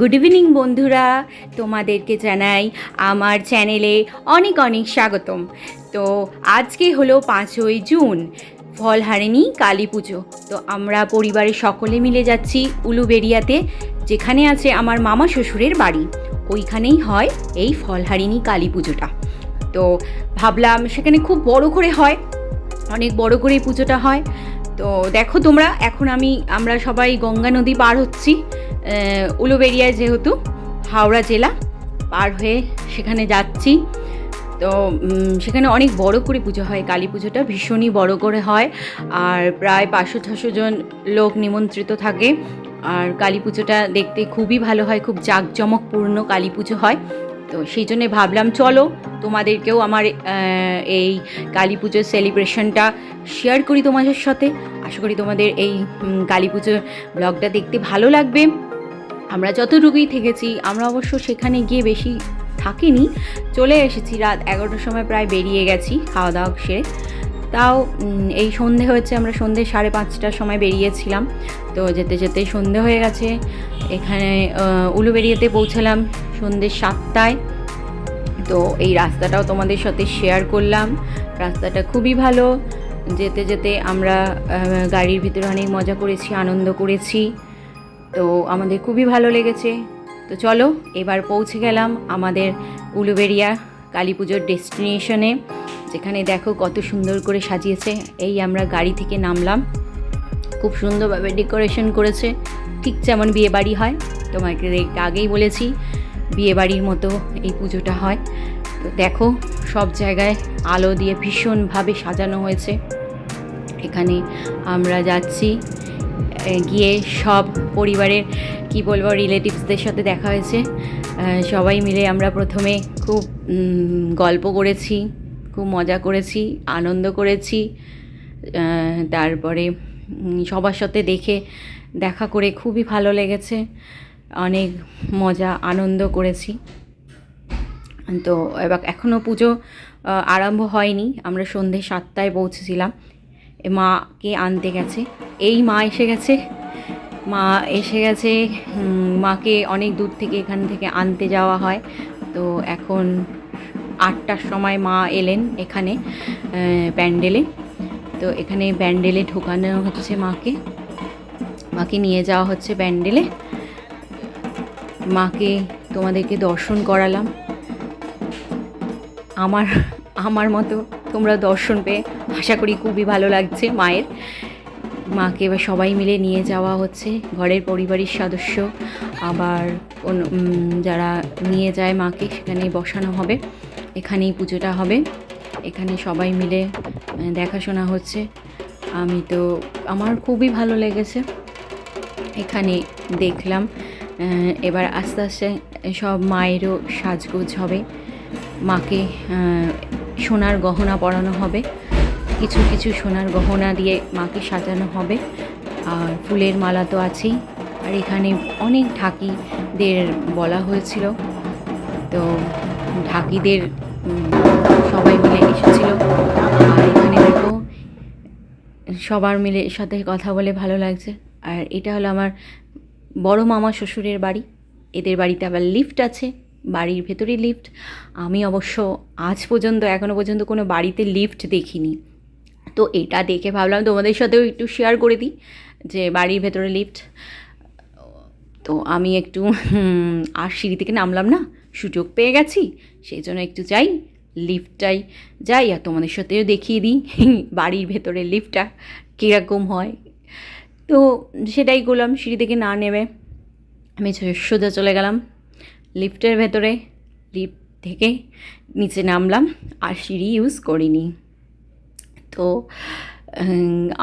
Good evening বন্ধুরা। তোমাদেরকে জানাই আমার চ্যানেলে অনেক অনেক স্বাগতম। তো আজকে হলো পাঁচই জুন ফলহারিণী কালী পুজো। তো আমরা পরিবারের সকলে মিলে যাচ্ছি উলুবেরিয়াতে যেখানে আছে আমার মামা শ্বশুরের বাড়ি। ওইখানেই হয় এই ফলহারিণী কালী পুজোটা। তো ভাবলাম সেখানে খুব বড় করে হয়, অনেক বড় করে পুজোটা হয়। তো দেখো তোমরা, এখন আমি, আমরা সবাই গঙ্গা নদী পার হচ্ছি। আহ, উলুবেড়িয়ায় যেহেতু হাওড়া জেলা পার হয়ে সেখানে যাচ্ছি। তো সেখানে অনেক বড় করে পুজো হয় কালী পুজোটা ভীষণই বড় করে হয়। আর প্রায় পাঁচশো ছশো জন লোক নিমন্ত্রিত থাকে। আর কালী পুজোটা দেখতে খুবই ভালো হয় খুব জাঁকজমকপূর্ণ কালী পুজো হয়। তো সেই জন্যে ভাবলাম চলো তোমাদেরকেও আমার এই কালী পুজোর সেলিব্রেশনটা শেয়ার করি তোমাদের সাথে। আশা করি তোমাদের এই কালী পুজোর ব্লগটা দেখতে ভালো লাগবে। আমরা যতটুকুই থেকেছি আমরা অবশ্য সেখানে গিয়ে বেশি থাকিনি। চলে এসেছি রাত এগারোটার সময় প্রায় বেরিয়ে গেছি খাওয়া দাওয়া সেরে। তাও এই সন্ধে হয়েছে আমরা সন্ধে সাড়ে পাঁচটার সময় বেরিয়েছিলাম। তো যেতে যেতে সন্ধে হয়ে গেছে। এখানে আহ, উলুবেড়িয়াতে পৌঁছালাম সন্ধে সাতটায়। তো এই রাস্তাটাও তোমাদের সাথে শেয়ার করলাম। রাস্তাটা খুবই ভালো। যেতে যেতে আমরা গাড়ির ভিতরে অনেক মজা করেছি আনন্দ করেছি। তো আমাদের খুবই ভালো লেগেছে। তো চলো, এবার পৌঁছে গেলাম আমাদের উলুবেরিয়া কালী পুজোর ডেস্টিনেশনে, যেখানে দেখো কত সুন্দর করে সাজিয়েছে। এই আমরা গাড়ি থেকে নামলাম। খুব সুন্দরভাবে ডেকোরেশন করেছে। ঠিক যেমন বিয়ে বাড়ি হয়। তোমাকে একটু আগেই বলেছি বিয়ে বাড়ির মতো এই পুজোটা হয়। তো দেখো, সব জায়গায় আলো দিয়ে ভীষণভাবে সাজানো হয়েছে। এখানে আমরা যাচ্ছি। গিয়ে সব পরিবারের, কি বলব রিলেটিভসদের সাথে দেখা হয়েছে। সবাই মিলে আমরা প্রথমে খুব গল্প করেছি, খুব মজা করেছি, আনন্দ করেছি। তারপরে সবার সাথে দেখে, দেখা করে খুবই ভালো লেগেছে। অনেক মজা, আনন্দ করেছি। তো, এবার এখনও পুজো আরম্ভ হয়নি। আমরা সন্ধে সাতটায় পৌঁছেছিলাম। মাকে আনতে গেছে। এই মা এসে গেছে। মা এসে গেছে মাকে অনেক দূর থেকে এখান থেকে আনতে যাওয়া হয়। তো এখন আটটার সময় মা এলেন এখানে প্যান্ডেলে। তো এখানে প্যান্ডেলে ঢোকানো হচ্ছে মাকে। মাকে নিয়ে যাওয়া হচ্ছে প্যান্ডেলে। মাকে তোমাদেরকে দর্শন করালাম। আমার আমার মতো তোমরা দর্শন পেয়ে আশা করি খুবই ভালো লাগছে মায়ের। মাকে এবার সবাই মিলে নিয়ে যাওয়া হচ্ছে, ঘরের পরিবারের সদস্য, আবার যারা নিয়ে যায় মাকে সেখানে বসানো হবে, এখানেই পুজোটা হবে। এখানে সবাই মিলে দেখাশোনা হচ্ছে। আমি তো, আমার খুবই ভালো লেগেছে। এখানে দেখলাম এবার আস্তে আস্তে সব মায়েরও সাজগোজ হবে। মাকে সোনার গহনা পরানো হবে। কিছু কিছু সোনার গহনা দিয়ে মাকে সাজানো হবে। আর ফুলের মালা তো আছেই। আর এখানে অনেক ঢাকিদের বলা হয়েছিল। তো ঢাকিদের সবাই মিলে এসেছিল। আর এখানে দেখো, সবার মিলে সাথে কথা বলে ভালো লাগছে। আর এটা হলো আমার বড় মামা শ্বশুরের বাড়ি। এদের বাড়িতে আবার লিফট আছে। বাড়ির ভেতরে লিফট আমি অবশ্য আজ পর্যন্ত এখনও পর্যন্ত কোনো বাড়িতে লিফট দেখিনি। তো এটা দেখে ভাবলাম তোমাদের সাথেও একটু শেয়ার করে দিই, যে বাড়ির ভেতরে লিফট তো আমি একটু আর সিঁড়ি থেকে নামলাম না, সুযোগ পেয়ে গেছি, সেই জন্য একটু যাই লিফটটাই যাই, আর তোমাদের সাথেও দেখিয়ে দিই, বাড়ির ভেতরে লিফটটা কীরকম হয়। তো সেটাই করলাম, সিঁড়ি থেকে না নেমে আমি সোজা চলে গেলাম। লিফটের ভেতরে, লিফট থেকে নিচে নামলাম, আর সিঁড়ি ইউজ করিনি। তো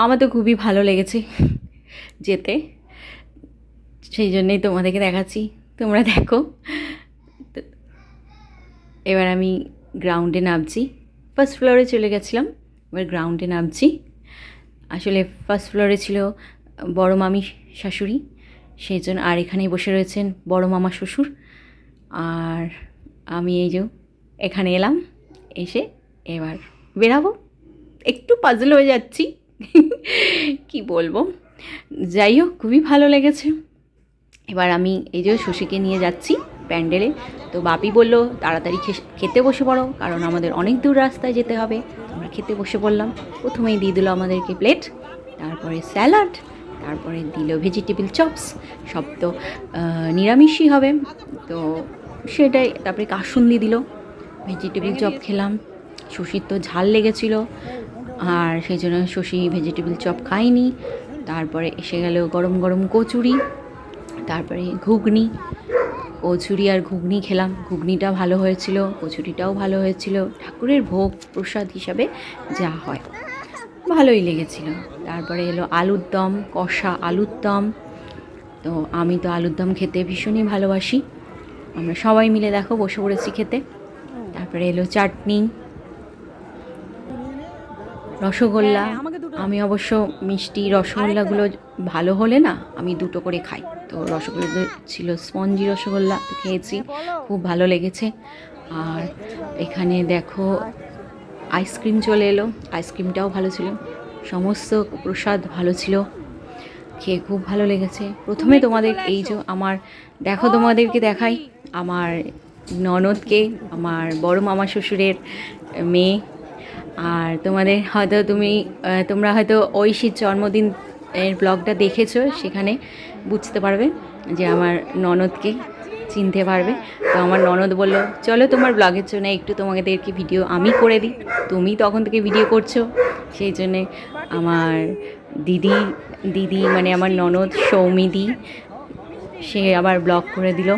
আমার তো খুবই ভালো লেগেছে যেতে। সেই জন্যেই তোমাদেরকে দেখাচ্ছি। তোমরা দেখো। এবার আমি গ্রাউন্ডে নামছি। ফার্স্ট ফ্লোরে চলে গেছিলাম, এবার গ্রাউন্ডে নামছি। আসলে ফার্স্ট ফ্লোরে ছিল বড় মামি শাশুড়ি। সেই জন্য আর এখানেই বসে রয়েছেন বড় মামা শ্বশুর। আর আমি এই যে এখানে এলাম, এসে এবার বেরাবো। একটু পাজল হয়ে যাচ্ছি। কি বলব? যাই হোক, খুবই ভালো লেগেছে। এবার আমি এই যে শশীকে নিয়ে যাচ্ছি প্যান্ডেলে। তো বাপি বলল, তাড়াতাড়ি খেতে বসে পড়ো, কারণ আমাদের অনেক দূর রাস্তায় যেতে হবে। আমরা খেতে বসে পড়লাম। প্রথমেই দিয়ে দিল আমাদেরকে প্লেট, তারপরে স্যালাড, তারপরে দিল ভেজিটেবল চপস। সব তো নিরামিষই হবে। তো সেটাই। তারপরে কাসুন্দি দিল। ভেজিটেবল চপ খেলাম। শশীর তো ঝাল লেগেছিল। আর সেই জন্য শশী ভেজিটেবল চপ খায়নি। তারপরে এসে গেল গরম গরম কচুরি। তারপরে ঘুগনি। কচুরি আর ঘুগনি খেলাম। ঘুগনিটা ভালো হয়েছিল কচুরিটাও ভালো হয়েছিল। ঠাকুরের ভোগ প্রসাদ হিসাবে যা হয়। ভালোই লেগেছিল। তারপরে এলো আলুর দম কষা আলুর দম। তো আমি তো আলুর দম খেতে ভীষণই ভালোবাসি। আমরা সবাই মিলে দেখো বসে পড়েছি খেতে। তারপরে এলো চাটনি রসগোল্লা। আমি অবশ্য মিষ্টি রসগোল্লাগুলো ভালো হলে না আমি দুটো করে খাই। তো রসগোল্লা ছিল স্পঞ্জি রসগোল্লা তো খেয়েছি খুব ভালো লেগেছে। আর এখানে দেখো আইসক্রিম চলে এলো। আইসক্রিমটাও ভালো ছিল। সমস্ত প্রসাদ ভালো ছিল। খেয়ে খুব ভালো লেগেছে। প্রথমে তোমাদের এই যে আমার দেখো তোমাদেরকে দেখাই। আমার ননদকে আমার বড় মামা শ্বশুরের মেয়ে। আর তোমাদের হয়তো তুমি তোমরা হয়তো ঐশীর জন্মদিন এর ব্লগটা দেখেছ সেখানে বুঝতে পারবে যে আমার ননদকে চিনতে পারবে। তো আমার ননদ বলল, চলো তোমার ব্লগের জন্য একটু তোমাদেরকে ভিডিও আমি করে দিই। তুমি তখন থেকে ভিডিও করছ। সেই জন্যে আমার দিদি দিদি মানে আমার ননদ সৌমিদি, সে আবার ব্লগ করে দিল।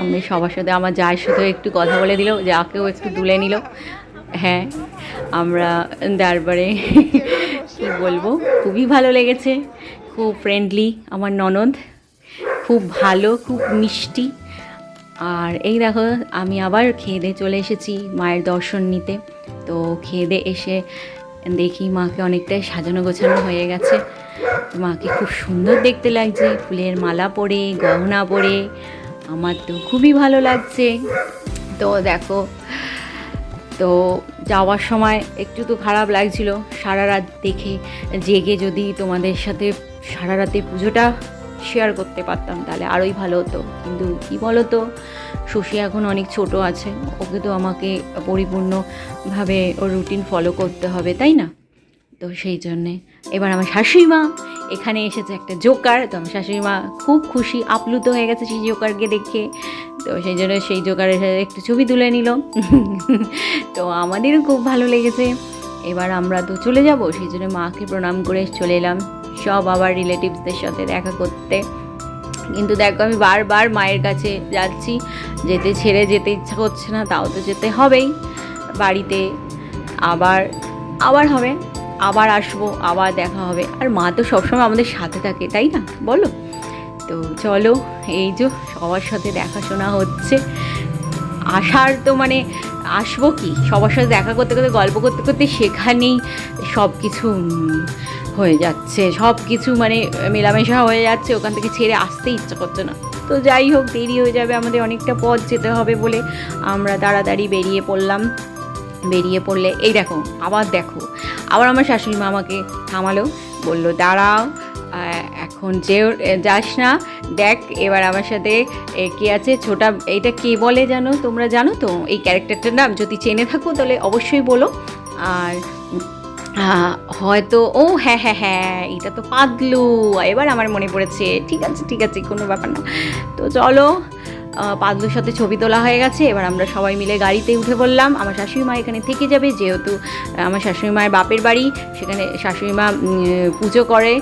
আমাদের সবার সাথে আমার যার সাথে একটু কথা বলে দিল, যাকেও একটু তুলে নিল। হ্যাঁ আমরা তারপরে কী বলব? খুবই ভালো লেগেছে। খুব ফ্রেন্ডলি আমার ননদ। খুব ভালো, খুব মিষ্টি। আর এই দেখো, আমি আবার খেয়ে দিয়ে চলে এসেছি মায়ের দর্শন নিতে। তো খেয়ে দিয়ে এসে দেখি মাকে অনেকটাই সাজানো গোছানো হয়ে গেছে। মাকে খুব সুন্দর দেখতে লাগছে, ফুলের মালা পরে, গহনা পরে। আমার তো খুবই ভালো লাগছে। তো দেখো, তো যাওয়ার সময় একটু তো খারাপ লাগছিল। সারা রাত দেখে, জেগে যদি তোমাদের সাথে সারা রাতে পুজোটা শেয়ার করতে পারতাম, তাহলে আরোই ভালো হতো। কিন্তু কী বলো তো শশী এখন অনেক ছোট আছে, ওকে তো আমাকে পরিপূর্ণভাবে ওর রুটিন ফলো করতে হবে, তাই না? তো সেই জন্যে এবার আমার শাশুড়ি মা এখানে এসেছে একটা জোকার তো আমার শাশুড়ি মা খুব খুশি, আপ্লুত হয়ে গেছে সেই জোকারকে দেখে। তো সেই জন্য সেই জোকারের সাথে একটু ছবি তুলে নিল। তো আমাদেরও খুব ভালো লেগেছে। এবার আমরা তো চলে যাব, সেই জন্য মাকে প্রণাম করে চলে এলাম। সব আবার রিলেটিভসদের সাথে দেখা করতে। কিন্তু দেখো, আমি বারবার মায়ের কাছে যাচ্ছি, যেতে ছেড়ে যেতে ইচ্ছা করছে না, তাও তো যেতে হবেই। বাড়িতে আবার আবার হবে, আবার আসব, আবার দেখা হবে। আর মা তো সবসময় আমাদের সাথে থাকে, তাই না? বলো? তো চলো, এই যে সবার সাথে দেখাশোনা হচ্ছে। আসার তো মানে আসব কি? সবার সাথে দেখা করতে করতে, গল্প করতে করতে সেখানেই সব কিছু হয়ে যাচ্ছে। সব কিছু মানে মেলামেশা হয়ে যাচ্ছে, ওখান থেকে ছেড়ে আসতে ইচ্ছা করছে না। তো যাই হোক, দেরি হয়ে যাবে, আমাদের অনেকটা পথ যেতে হবে বলে আমরা তাড়াতাড়ি বেরিয়ে পড়লাম। বেরিয়ে পড়লে, এই দেখো, আবার দেখো, আবার আমার শাশুড়ি মা আমাকে থামালো, বলল, দাঁড়াও এখন যে, যাস না, দেখ, এবার আমার সাথে কে আছে, ছোটা, এইটা কে বলে জানো, তোমরা জানো তো, এই ক্যারেক্টারটার নাম, যদি চেনে থাকো তাহলে অবশ্যই বলো, আর হয়তো, ও হ্যাঁ হ্যাঁ হ্যাঁ এটা তো পাতলু এবার আমার মনে পড়েছে, ঠিক আছে ঠিক আছে, কোনো ব্যাপার না। তো চলো পাতলুর সাথে ছবি তোলা হয়ে গেছে, এবার আমরা সবাই মিলে গাড়িতে উঠে পড়লাম। আমার শাশুড়ি মা এখানে থেকে যাবে, যেহেতু আমার শাশুড়ি মায়ের বাপের বাড়ি। সেখানে শাশুড়ি মা পুজো করে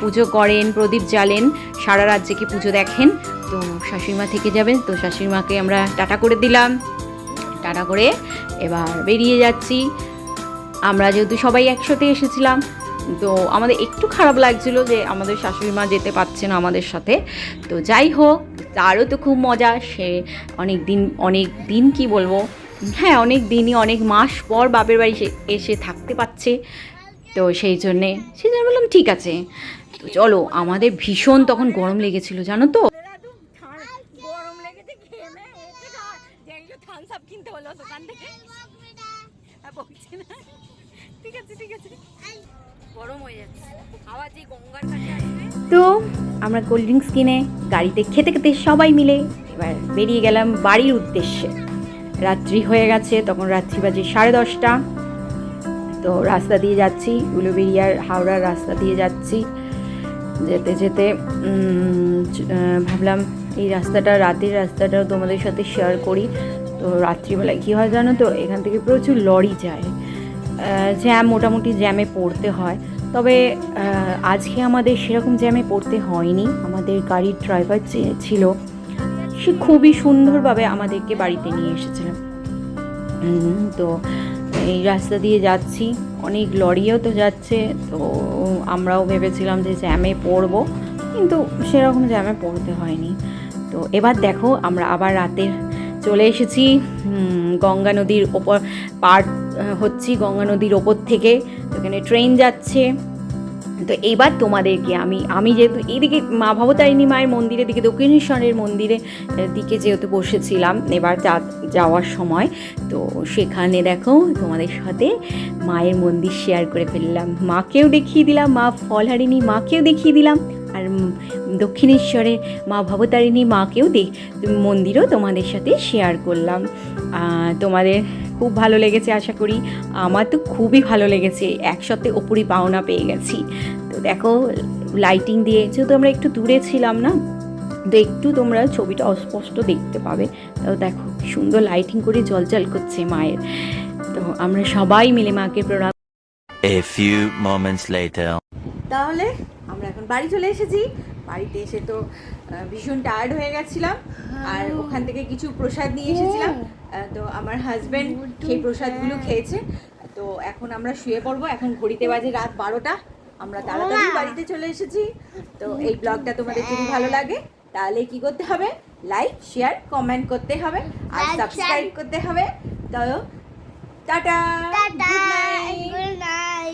পুজো করেন, প্রদীপ জ্বালেন, সারা রাত জেগে পুজো দেখেন। তো শাশুড়ি মা থেকে যাবেন, তো শাশুড়ি মাকে আমরা টাটা করে দিলাম। টাটা করে এবার বেরিয়ে যাচ্ছি। আমরা যেহেতু সবাই একসাথে এসেছিলাম, তো আমাদের একটু খারাপ লাগছিল যে আমাদের শাশুড়ি মা যেতে পারছে না আমাদের সাথে। তো যাই হোক, তারও তো খুব মজা, সে অনেক দিন অনেক দিন কি বলব হ্যাঁ অনেক দিনই অনেক মাস পর বাপের বাড়ি এসে থাকতে পারছে। তো সেই জন্যে, সেই জন্য বললাম, ঠিক আছে। তো চলো, আমাদের ভীষণ তখন গরম লেগেছিল, জানো তো? কিনতে হলো দোকান থেকে। না। ঠিক আছে ঠিক আছে। গরম হয়ে যাচ্ছে। যে গঙ্গার তো আমরা কোল্ড ড্রিঙ্কস কিনে গাড়িতে খেতে খেতে সবাই মিলে এবার বেরিয়ে গেলাম বাড়ির উদ্দেশ্যে। রাত্রি হয়ে গেছে, তখন রাত্রি বাজে সাড়ে দশটা। তো রাস্তা দিয়ে যাচ্ছি উলুবেরিয়ার হাওড়ার রাস্তা দিয়ে যাচ্ছি। যেতে যেতে ভাবলাম এই রাস্তাটা, রাতের রাস্তাটাও তোমাদের সাথে শেয়ার করি। তো রাত্রিবেলায় কী হয় জানো তো, এখান থেকে প্রচুর লরি যায়। জ্যাম মোটামুটি জ্যামে পড়তে হয়। তবে আজকে আমাদের সেরকম জ্যামে পড়তে হয়নি। আমাদের গাড়ির ড্রাইভার যে ছিল। সে খুবই সুন্দরভাবে আমাদেরকে বাড়িতে নিয়ে এসেছিলেন তো এই রাস্তা দিয়ে যাচ্ছি। অনেক লরিও তো যাচ্ছে। তো আমরাও ভেবেছিলাম যে জ্যামে পড়ব। কিন্তু সেরকম জ্যামে পড়তে হয়নি। তো এবার দেখো, আমরা আবার রাতে চলে এসেছি। গঙ্গা নদীর ওপর পার হচ্ছি গঙ্গা নদীর ওপর থেকে। এখানে ট্রেন যাচ্ছে। তো এইবার তোমাদেরকে আমি আমি যেহেতু এইদিকে মা ভবতারিণী মায়ের মন্দিরের দিকে, দক্ষিণেশ্বরের মন্দিরের দিকে যেহেতু বসেছিলাম এবার যাওয়ার সময়, তো সেখানে দেখো তোমাদের সাথে মায়ের মন্দির শেয়ার করে ফেললাম। মাকেও দেখিয়ে দিলাম, মা ফলহারিণী মাকেও দেখিয়ে দিলাম। আর দক্ষিণেশ্বরের মা ভবতারিণী মাকেও দেখ মন্দিরও তোমাদের সাথে শেয়ার করলাম। তোমাদের খুব ভালো লেগেছে আশা করি। আমার তো খুবই ভালো লেগেছে। একসাথে ওপরই পাওনা পেয়ে গেছি। তো দেখো লাইটিং দিয়ে যেহেতু আমরা একটু দূরে ছিলাম না? তো একটু তোমরা ছবিটা অস্পষ্ট দেখতে পাবে। তো দেখো সুন্দর লাইটিং করে জলজল করছে মায়ের। তো আমরা সবাই মিলে মাকে প্রণাম A few moments later. তাহলে আমরা এখন বাড়ি চলে এসেছি। বাড়িতে এসে তো ভীষণ টায়ার্ড হয়ে গেছিলাম। আর ওখান থেকে কিছু প্রসাদ নিয়ে এসেছিলাম। তো আমার হাজবেন্ড সেই প্রসাদগুলো খেয়েছে। তো এখন আমরা শুয়ে পড়ব। এখন ঘড়িতে বাজে রাত বারোটা। আমরা তাড়াতাড়ি বাড়িতে চলে এসেছি। তো এই ব্লগটা তোমাদের যদি ভালো লাগে তাহলে কি করতে হবে? লাইক শেয়ার কমেন্ট করতে হবে। আর সাবস্ক্রাইব করতে হবে। তো টাটা.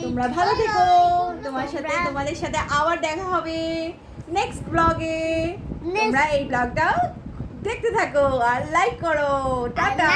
তোমরা ভালো থেকো। তোমার সাথে তোমাদের সাথে আবার দেখা হবে নেক্সট ব্লগে তোমরা এই ব্লগটাও দেখতে থাকো আর লাইক করো। টাটা।